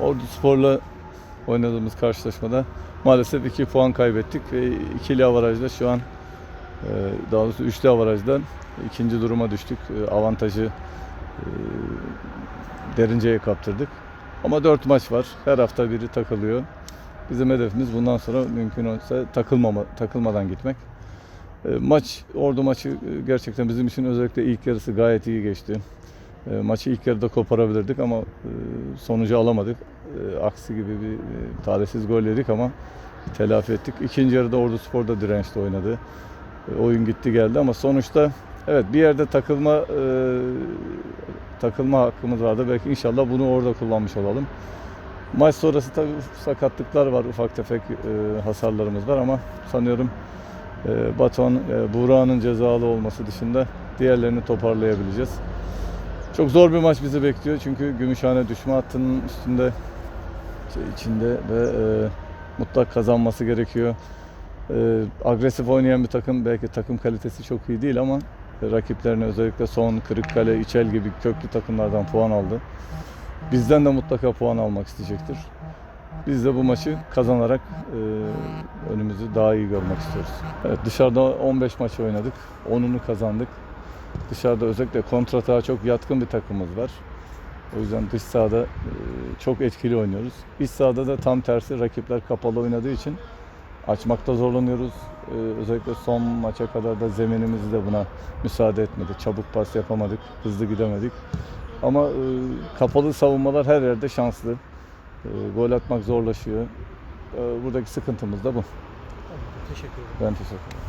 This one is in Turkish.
Ordu Spor'la oynadığımız karşılaşmada maalesef 2 puan kaybettik ve ikili avarajda şu an e, daha doğrusu üçlü avarajdan ikinci duruma düştük. E, Avantajı e, Derince'ye kaptırdık. Ama 4 maç var. Her hafta biri takılıyor. Bizim hedefimiz bundan sonra mümkün olsa takılmama, takılmadan gitmek. Maç, Ordu maçı gerçekten bizim için özellikle ilk yarısı gayet iyi geçti. E, Maçı ilk yarıda koparabilirdik ama e, sonucu alamadık. E, Aksi gibi bir e, talihsiz gol yedik ama telafi ettik. İkinci yarıda Ordu Spor da dirençli oynadı. E, Oyun gitti geldi ama sonuçta evet bir yerde takılma e, takılma hakkımız vardı. Belki inşallah bunu orada kullanmış olalım. Maç sonrası tabii sakatlıklar var, ufak tefek e, hasarlarımız var ama sanıyorum e, Batuhan, e, Buğra'nın cezalı olması dışında diğerlerini toparlayabileceğiz. Çok zor bir maç bizi bekliyor çünkü Gümüşhane düşme hattının üstünde şey içinde ve e, mutlak kazanması gerekiyor. E, agresif oynayan bir takım belki takım kalitesi çok iyi değil ama rakiplerine özellikle son Kırıkkale, İçel gibi köklü takımlardan puan aldı. Bizden de mutlaka puan almak isteyecektir. Biz de bu maçı kazanarak e, önümüzü daha iyi görmek istiyoruz. Evet dışarıda 15 maç oynadık. 10'unu kazandık. Dışarıda özellikle kontratağa çok yatkın bir takımımız var. O yüzden dış sahada e, çok etkili oynuyoruz. İç sahada da tam tersi rakipler kapalı oynadığı için açmakta zorlanıyoruz. E, özellikle son maça kadar da zeminimiz de buna müsaade etmedi. Çabuk pas yapamadık, hızlı gidemedik. Ama e, kapalı savunmalar her yerde şanslı. Gol atmak zorlaşıyor. Buradaki sıkıntımız da bu. Teşekkür ederim. Ben teşekkür ederim.